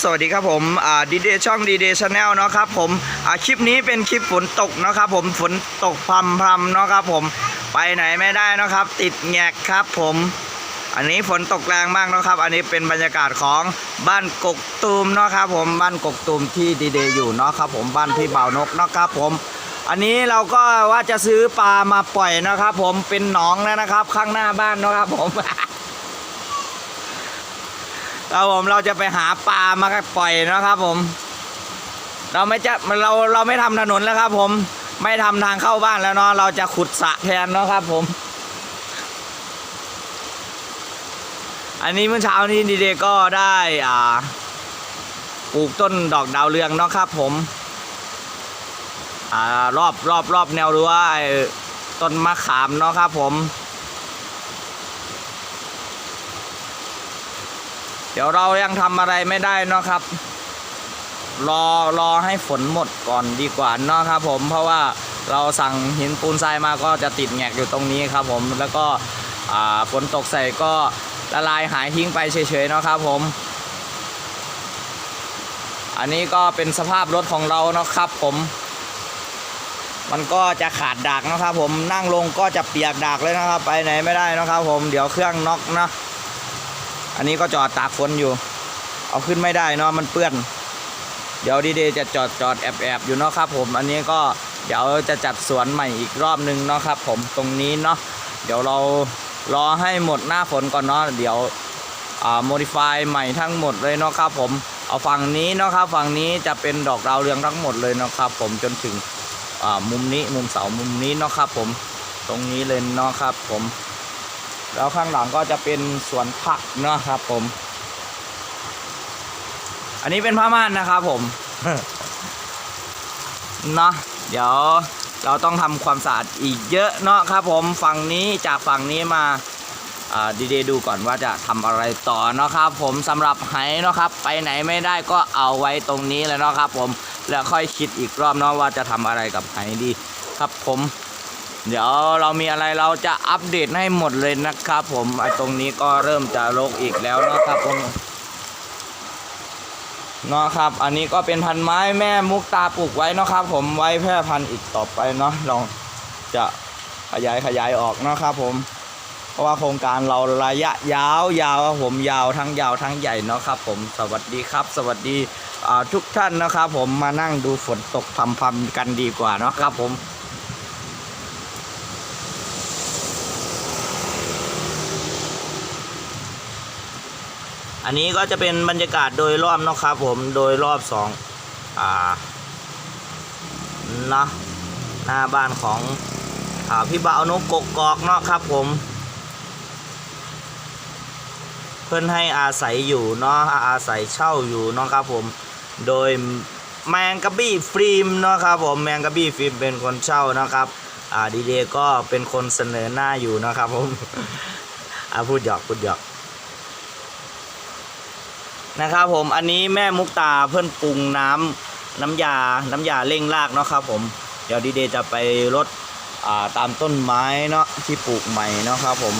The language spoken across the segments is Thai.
สวัสดีครับผมดีเดช่องดีเดชาแนลเนาะครับผมคลิปนี้เป็นคลิปฝนตกเนาะครับผมฝนตกพรำพรำเนาะครับผมไปไหนไม่ได้เนาะครับ ติดแงกครับผม อันนี้ฝนตกแรงมากเนาะครับ อันนี้เป็นบรรยากาศของบ้านกกตูมเนาะครับผมบ้านกกตูมที่ดีเดอยู่เนาะครับผมบ้านพี่บ่าวนกเนาะครับผมอันนี้เราก็ว่าจะซื้อปลามาปล่อยนะครับ ผมเป็นหนองแล้วนะครับ ข้างหน้าบ้านเนาะครับผม ครับผมเราจะไปหาปลามาปล่อยนะครับผม เราไม่จะเราเราไม่ทำถนนแล้วครับ ผมไม่ทำทางเข้าบ้านแล้วเนาะเราจะขุดสระแทนเนาะครับผม อันนี้เมื่อเช้านี้ดีเดก็ได้อ่าปลูกต้นดอกดาวเรืองเนาะครับ ผมอ่ารอบรอบรอบแนวรั้วต้นมะขามเนาะครับ ผม เดี๋ยวเรายังทำอะไรไม่ได้นะครับ รอรอให้ฝนหมดก่อนดีกว่าเนาะครับผมเพราะว่าเราสั่งหินปูนทรายมาก็จะติดแงกอยู่ตรงนี้ครับผมแล้วก็ฝนตกใส่ก็ละลายหายทิ้งไปเฉยๆเนาะครับผม อันนี้ก็เป็นสภาพรถของเราเนาะครับผม มันก็จะขาดดากนะครับผมนั่งลงก็จะเปียกดากเลยนะครับ ไปไหนไม่ได้นะครับผมเดี๋ยวเครื่องน็อกเนาะ อันนี้ก็จอดตากฝนอยู่ เอาขึ้นไม่ได้เนาะมันเปื้อน เดี๋ยวดีเดจะจอดจอดแอบแอบอยู่เนาะครับ ผม อันนี้ก็เดี๋ยวจะจัดสวนใหม่อีกรอบนึงเนาะครับ ผมตรงนี้เนาะเดี๋ยวเรารอให้หมดหน้าฝนก่อนเนาะเดี๋ยวอ่า modify ใหม่ทั้งหมดเลยเนาะครับผมเอาฝั่งนี้เนาะครับฝั่งนี้จะเป็นดอกดาวเรืองทั้งหมดเลยเนาะครับ ผมจนถึงอ่ามุมนี้มุมเสามุมนี้เนาะครับ ผมตรงนี้เลยเนาะครับ ผม แล้วข้างหลังก็จะเป็นสวนผักเนาะครับ ผม อันนี้เป็นผ้าม่านนะครับผม เนาะเดี๋ยวเราต้องทำความสะอาดอีกเยอะเนาะครับผมฝั่งนี้จากฝั่งนี้มาดีเดดูก่อนว่าจะทำอะไรต่อเนาะครับ ผมสำหรับไหเนาะครับ ไปไหนไม่ได้ก็เอาไว้ตรงนี้เลยเนาะครับ ผมแล้วค่อยคิดอีกรอบเนาะว่าจะทำอะไรกับไหดี ครับผม เดี๋ยวเรามีอะไรเราจะอัปเดตให้หมดเลยนะครับผมไอ้ตรงนี้ก็เริ่มจะรกอีกแล้วนะครับผมเนาะครับ อันนี้ก็เป็นพันไม้แม่มุกตาปลูกไว้เนาะครับ ผมไว้แพร่พันธุ์อีกต่อไปเนาะเราจะขยายขยายออกเนาะครับผม เพราะว่าโครงการเราระยะยาวยาวครับผมยาวทั้งยาวทั้งใหญ่เนาะครับ ผมสวัสดีครับ สวัสดีทุกท่านนะครับ ผมมานั่งดูฝนตกพรำๆกันดีกว่าเนาะครับผม อันนี้ก็จะเป็นบรรยากาศโดยรอบนะครับผมโดยรอบสองอ่านะหน้าบ้านของอาพี่บ่าวนกกกอกเนาะครับผม เพื่อนให้อาศัยอยู่เนาะอาศัยเช่าอยู่เนาะครับผมโดยแมงกะบี้ฟิล์มเนาะครับผมแมงกะบี้ฟิล์มเป็นคนเช่านะครับอ่าดีเดก็เป็นคนเสนอหน้าอยู่นะครับผมอ่าพูดหยอกพูดหยอก นะครับผมอันนี้แม่มุกตาเพื่อนปรุงน้ำน้ำยาน้ำยาเร่งรากเนาะครับผมเดี๋ยวดีเดจะไปรดาตามต้นไม้เนาะที่ปลูกใหม่เนาะครับผม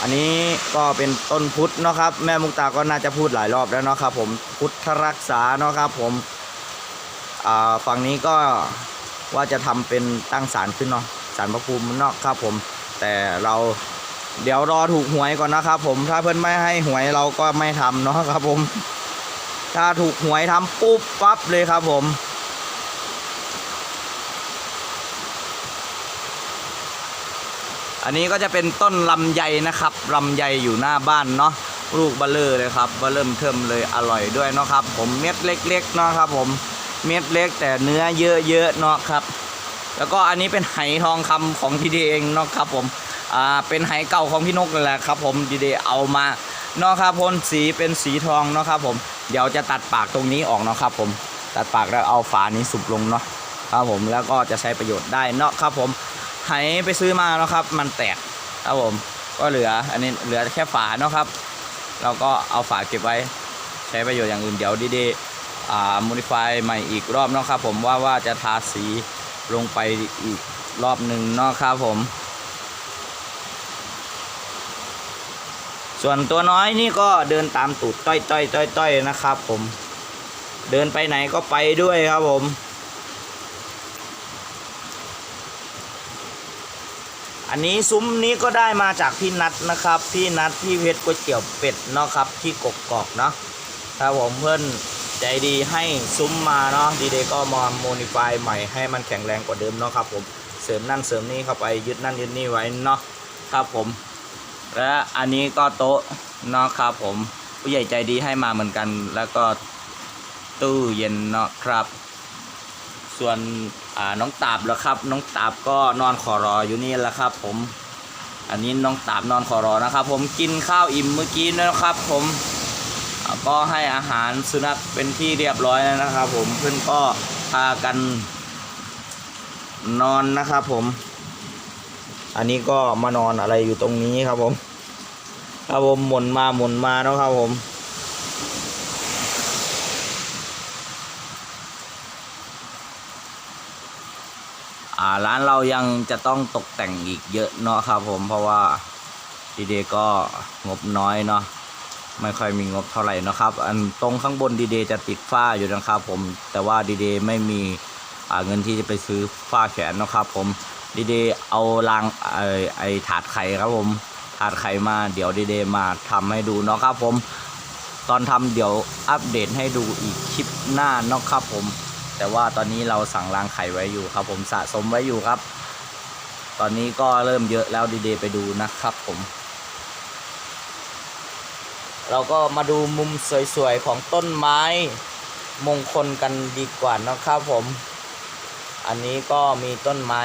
อันนี้ก็เป็นต้นพุทธเนาะครับ แม่มุกตาก็น่าจะพูดหลายรอบแล้วเนาะครับผมพุทธรักษาเนาะครับผมฝั่งนี้ก็ว่าจะทำเป็นตั้งศาลขึ้นเนาะศาลพระภูมิเนาะครับผม แต่เรา เดี๋ยวรอถูกหวยก่อนนะครับผมถ้าเพื่อนไม่ให้หวยเราก็ไม่ทำเนาะครับผม ถ้าถูกหวยทำปุ๊บปั๊บเลยครับผมอันนี้ก็จะเป็นต้นลำไยนะครับลำไยอยู่หน้าบ้านเนาะลูกเบลเลอร์เลยครับเบลเริ่มเทิมเลยอร่อยด้วยเนาะครับ ผมเม็ดเล็กๆเนาะครับ ผมเม็ดเล็กแต่เนื้อเยอะๆเนาะครับ แล้วก็อันนี้เป็นไหทองคำของพี่เดเองเนาะครับผม อ่าเป็นไหเก่าของพี่นกนั่นแหละครับ ผมดีเดเอามาเนาะครับพ่นสีเป็นสีทองเนาะครับ ผมเดี๋ยวจะตัดปากตรงนี้ออกเนาะครับ ผมตัดปากแล้วเอาฝานี้สุบลงเนาะครับผมแล้วก็จะใช้ประโยชน์ได้เนาะครับ ผมไหไปซื้อมาเนาะครับ มันแตกครับผมก็เหลืออันนี้เหลือแค่ฝาเนาะครับเราก็เอาฝาเก็บไว้ใช้ประโยชน์อย่างอื่นเดี๋ยวดีเดอ่า modify ใหม่อีกรอบเนาะครับ ผมว่าว่าจะทาสีลงไปอีกรอบหนึ่งเนาะครับผม ส่วนตัวน้อยนี่ก็เดินตามตูดต้อยต้อยต้อยต้อยนะครับผม เดินไปไหนก็ไปด้วยครับผม อันนี้ซุ้มนี้ก็ได้มาจากพี่นัทนะครับ พี่นัทพี่เพชรก๋วยเตี๋ยวเป็ดเนาะครับ ที่กกอกเนาะครับผมเพื่อนใจดีให้ซุ้มมาเนาะดีเดก็มาโมดิฟายใหม่ให้มันแข็งแรงกว่าเดิมเนาะครับผมเสริมนั่นเสริมนี่เข้าไปยึดนั่นยึดนี่ไว้เนาะครับผม และอันนี้ก็โต๊ะเนาะครับผมผู้ใหญ่ใจดีให้มาเหมือนกัน แล้วก็ตู้เย็นเนาะครับ ส่วนน้องตาบแล้วครับ น้องตาบก็นอนขอรออยู่นี่แหละครับ ผม อันนี้น้องตาบนอนขอรอนะครับ ผมกินข้าวอิ่มเมื่อกี้นะครับ ผมก็ให้อาหารสุนัขเป็นที่เรียบร้อยแล้วนะครับ ผมเพื่อนก็พากันนอนนะครับผม อันนี้ก็มานอนอะไรอยู่ตรงนี้ครับผมครับผมหมุนมาหมุนมาเนาะครับผมอ่าร้านเรายังจะต้องตกแต่งอีกเยอะเนาะครับผมเพราะว่าดีเดก็งบน้อยเนาะไม่ค่อยมีงบเท่าไหร่เนาะครับ อันตรงข้างบนดีเดจะติดฝ้าอยู่นะครับผมแต่ว่าดีเดไม่มีอาเงินที่จะไปซื้อฝ้าแขนเนาะครับผม ดีเดเอารางไอไอถาดไข่ครับผม ถาดไข่มาเดี๋ยวดีเดมาทำให้ดูเนาะครับผม ตอนทำเดี๋ยวอัปเดตให้ดูอีกคลิปหน้าเนาะครับผม แต่ว่าตอนนี้เราสั่งรางไข่ไว้อยู่ครับ ผมสะสมไว้อยู่ครับ ตอนนี้ก็เริ่มเยอะแล้วดีๆไปดูนะครับผม เราก็มาดูมุมสวยๆของต้นไม้มงคลกันดีกว่านะครับผม อันนี้ก็มีต้นไม้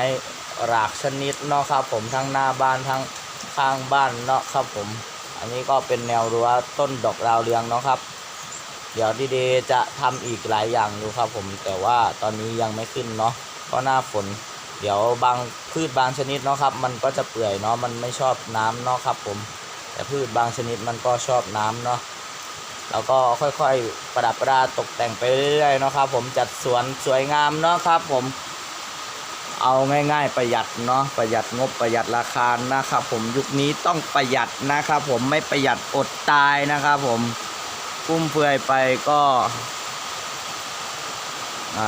หลากชนิดเนาะครับผมทั้งหน้าบ้านทั้งข้างบ้านเนาะครับผม อันนี้ก็เป็นแนวรั้วต้นดอกดาวเรืองเนาะครับ เดี๋ยวดีเดจะทำอีกหลายอย่างอยู่ครับผม แต่ว่าตอนนี้ยังไม่ขึ้นเนาะเพราะหน้าฝน เดี๋ยวบางพืชบางชนิดเนาะครับ มันก็จะเปื่อยเนาะมันไม่ชอบน้ำเนาะครับผม แต่พืชบางชนิดมันก็ชอบน้ำเนาะแล้วก็ค่อยๆ ประดับประดาตกแต่งไปเรื่อยๆเนาะครับผมจัดสวนสวยงามเนาะครับผม เอาง่ายๆประหยัดเนาะประหยัดงบประหยัดราคานะครับผมยุคนี้ต้องประหยัดนะครับผมไม่ประหยัดอดตายนะครับผมฟุ่มเฟือยไปก็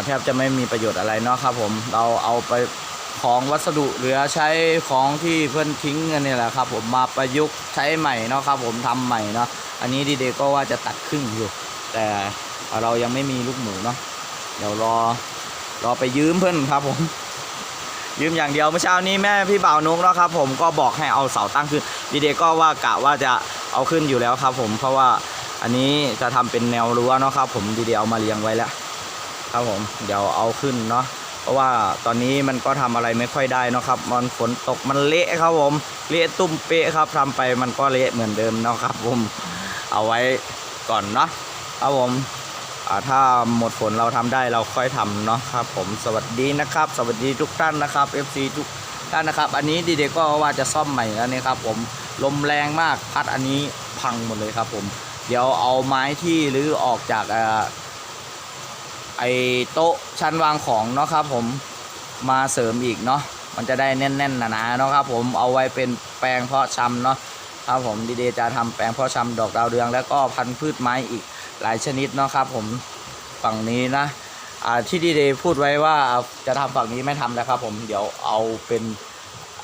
แทบจะไม่มีประโยชน์อะไรเนาะครับผมเราเอาไปของวัสดุเหลือใช้ของที่เพื่อนทิ้งกันนี่แหละครับ ผมมาประยุกต์ใช้ใหม่เนาะครับ ผมทำใหม่เนาะอันนี้ดีเดก็ว่าจะตัดครึ่งอยู่ แต่เรายังไม่มีลูกหมูเนาะเดี๋ยวรอรอไปยืมเพื่อนครับผม ยืมอย่างเดียวเมื่อเช้านี้แม่พี่บ่าวนุกเนาะครับผมก็บอกให้เอาเสาตั้งขึ้นดีเดย์ก็ว่ากะว่าจะเอาขึ้นอยู่แล้วครับ ผมเพราะว่าอันนี้จะทำเป็นแนวรั้วเนาะครับ ผมดีเดียวเอามาเรียงไว้แล้วครับผมเดี๋ยวเอาขึ้นเนาะเพราะว่าตอนนี้มันก็ทำอะไรไม่ค่อยได้เนาะครับ มันฝนตกมันเละครับผมเละตุ้มเป๊ะครับทำไปมันก็เละเหมือนเดิมเนาะครับผมเอาไว้ก่อนเนาะครับผม ถ้าหมดฝนเราทำได้เราค่อยทำเนาะครับ ผมสวัสดีนะครับ สวัสดีทุกท่านนะครับ FC ทุกท่านนะครับ อันนี้ดีเดก็ว่าจะซ่อมใหม่แล้วนี่ครับ ผมลมแรงมากพัดอันนี้พังหมดเลยครับ ผม เดี๋ยวเอาไม้ที่หรือออกจากไอโต๊ะชั้นวางของเนาะครับ ผมมาเสริมอีกเนาะมันจะได้แน่นๆหนาๆเนาะครับ ผมเอาไว้เป็นแปลงเพาะชำเนาะครับผมดีเดจะทำแปลงเพาะชำดอกดาวเรือง แล้วก็พันธุ์พืชไม้อีก หลายชนิดเนาะครับ ผมฝั่งนี้นะอ่าที่ดีเดพูดไว้ว่าจะทำฝั่งนี้ไม่ทำแล้วครับ ผมเดี๋ยวเอาเป็น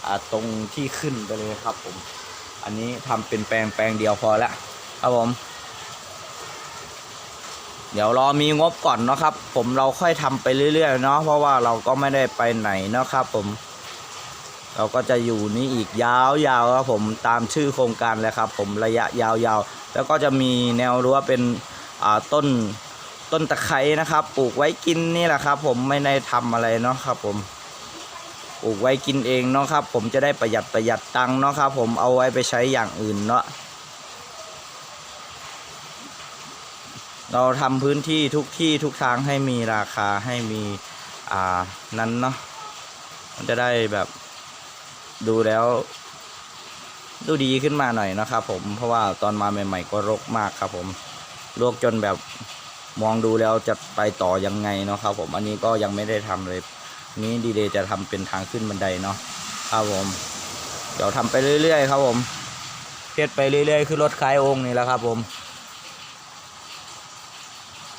อ่าตรงที่ขึ้นไปเลยครับ ผม อันนี้ทำเป็นแปลงแปลงเดียวพอแล้วครับผม เดี๋ยวรอมีงบก่อนเนาะครับ ผมเราค่อยทำไปเรื่อยๆเนาะเพราะว่าเราก็ไม่ได้ไปไหนเนาะครับ ผม เราก็จะอยู่นี่อีกยาวๆครับผมตามชื่อโครงการเลยครับ ผมระยะยาวๆแล้วก็จะมีแนวรั้วเป็น ต้นต้นตะไคร้นะครับ ปลูกไว้กินนี่แหละครับ ผมไม่ได้ทำอะไรเนาะครับ ผมปลูกไว้กินเองเนาะครับ ผมจะได้ประหยัดประหยัดตังค์เนาะครับ ผมเอาไว้ไปใช้อย่างอื่นเนาะเราทำพื้นที่ทุกที่ทุกทางให้มีราคาให้มีอ่านั้นเนาะมันจะได้แบบดูแล้ว ดูดีขึ้นมาหน่อยนะครับ ผมเพราะว่าตอนมาใหม่ ๆ ก็รกมากครับผม รกจนแบบมองดูแล้วจะไปต่อยังไงเนาะครับผมอันนี้ก็ยังไม่ได้ทำเลย นี้ดีเดย์จะทำเป็นทางขึ้นบันไดเนาะครับผม เดี๋ยวทำไปเรื่อยๆครับผมเคฮ็ดไปเรื่อยๆ คือรถคลายองค์นี่แหละครับผม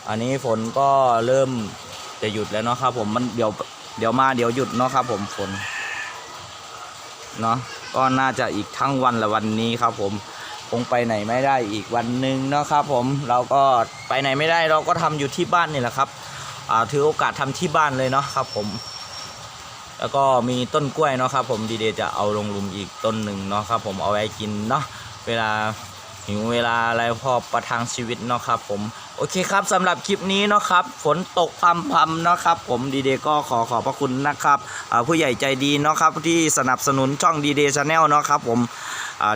อันนี้ฝนก็เริ่มจะหยุดแล้วเนาะครับผมมันเดี๋ยวเดี๋ยวมาเดี๋ยวหยุดเนาะครับผมฝนเนาะก็น่าจะอีกทั้งวันละวันนี้ครับผม คงไปไหนไม่ได้อีกวันหนึ่งนะครับผมเราก็ไปไหนไม่ได้เราก็ทำอยู่ที่บ้านนี่แหละครับถือโอกาสทำที่บ้านเลยเนาะครับผมแล้วก็มีต้นกล้วยเนาะครับผมดีเดย์จะเอาลงลุมอีกต้นหนึ่งเนาะครับผมเอาไว้กินเนาะเวลาิวเวลาอะไรพอประทังชีวิตเนาะครับผมโอเคครับสำหรับคลิปนี้เนาะครับฝนตกพรำเนาะครับผมดีเดก็ขอขอบพระคุณนะครับผู้ใหญ่ใจดีเนาะครับที่สนับสนุนช่องดีเดย์ชาแนลเนาะครับผม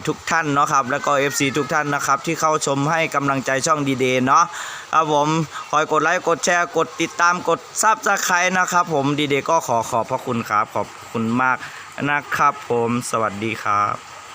ทุกท่านเนาะครับแล้วก็ FC ทุกท่านนะครับที่เข้าชมให้กำลังใจช่องดีเดย์เนาะครับผมคอยกดไลค์กดแชร์กดติดตามกดซับสไครต์นะครับผมดีเดก็ขอขอบพระคุณครับขอบคุณมากนะครับผมสวัสดีครับ